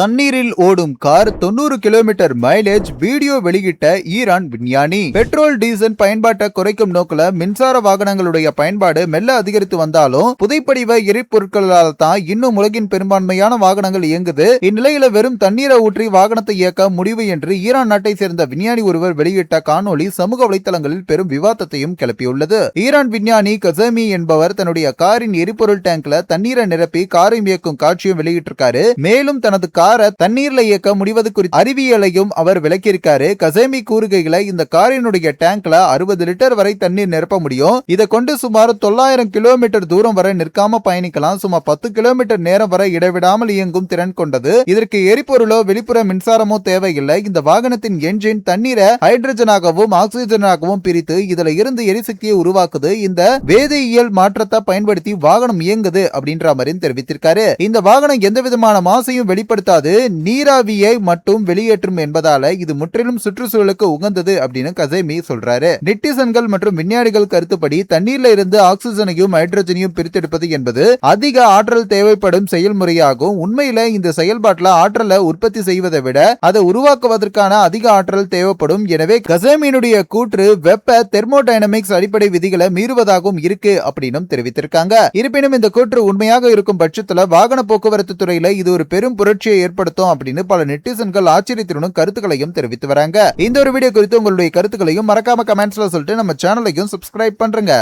தண்ணீரில் ஓடும் கார் தொண்ணூறு கிலோமீட்டர் மைலேஜ் வீடியோ வெளியிட்ட ஈரான் விஞ்ஞானி. பெட்ரோல் டீசல் பயன்பாட்டை குறைக்கும் நோக்கில் மின்சார வாகனங்களுடைய பயன்பாடு மெல்ல அதிகரித்து வந்தாலும் புதைப்படிவ எரிபொருட்களால் தான் இன்னும் உலகின் பெரும்பான்மையான வாகனங்கள் இயங்குது. இந்நிலையில வெறும் தண்ணீரை ஊற்றி வாகனத்தை இயக்க முடிவு என்று ஈரான் நாட்டை சேர்ந்த விஞ்ஞானி ஒருவர் வெளியிட்ட காணொளி சமூக வலைதளங்களில் பெரும் விவாதத்தையும் கிளப்பியுள்ளது. ஈரான் விஞ்ஞானி கசமி என்பவர் தன்னுடைய காரின் எரிபொருள் டேங்க்ல தண்ணீரை நிரப்பி காரை இயக்கும் காட்சியும் வெளியிட்டிருக்காரு. மேலும் தனது கார் தண்ணீர்ல இயக்க முடிவது குறித்த அறிவியலையும் அவர் விளக்கியிருக்காரு. கசேமி கூறுகையில இந்த காரினுடைய டேங்க்ல அறுபது லிட்டர் வரை தண்ணீர் நிரப்ப முடியும். இதை கொண்டு சுமார் தொள்ளாயிரம் கிலோமீட்டர் தூரம் வரை நிற்காம பயணிக்கலாம். சுமார் பத்து கிலோமீட்டர் நேரம் வரை இடைவிடாமல் இயங்கும் திறன் கொண்டது. இதற்கு எரிபொருளோ வெளிப்புற மின்சாரமோ தேவையில்லை. இந்த வாகனத்தின் என்ஜின் தண்ணீரை ஹைட்ரஜனாகவும் ஆக்சிஜனாகவும் பிரித்து இதுல இருந்து எரிசக்தியை உருவாக்குது. இந்த வேதியியல் மாற்றத்தை பயன்படுத்தி வாகனம் இயங்குது அப்படின்ற மாதிரி தெரிவித்திருக்காரு. இந்த வாகனம் எந்த விதமான மாசையும் வெளிப்படுத்தாது. நீராவியை மட்டும் வெளியேற்றும் என்பதால இது முற்றிலும் சுற்றுச்சூழலுக்கு உகந்தது அப்படின்னு கசேமி சொல்றாரு. நெட்டிசன்கள் மற்றும் விஞ்ஞானிகள் கருத்துப்படி தண்ணீர்ல இருந்து ஆக்சிஜனையும் ஹைட்ரஜனையும் பிரித்தெடுப்பது என்பது அதிக ஆற்றல் தேவைப்படும் செயல்முறையாகும். உண்மையில இந்த செயல்பாட்டில் ஆற்றலை உற்பத்தி செய்வதை விட அதை உருவாக்குவதற்கான அதிக ஆற்றல் தேவைப்படும். எனவே கசேமியினுடைய கூற்று வெப்ப தெர்மோடைனமிக்ஸ் அடிப்படை விதிகளை மீறுவதாகவும் இருக்கு அப்படின்னு தெரிவித்திருக்காங்க. இருப்பினும் இந்த கூற்று உண்மையாக இருக்கும் பட்சத்துல வாகன போக்குவரத்து துறையில இது ஒரு பெரும் புரட்சியை ஏற்படுத்தும் அப்படின்னு பல நெட்டிசன்கள் ஆச்சரியத்தினும் கருத்துக்களையும் தெரிவித்து வராங்க. இந்த ஒரு வீடியோ குறித்து உங்களுடைய கருத்துக்களையும் மறக்காம கமெண்ட்ஸ்ல சொல்லிட்டு நம்ம சேனலையும் சப்ஸ்கிரைப் பண்றங்க.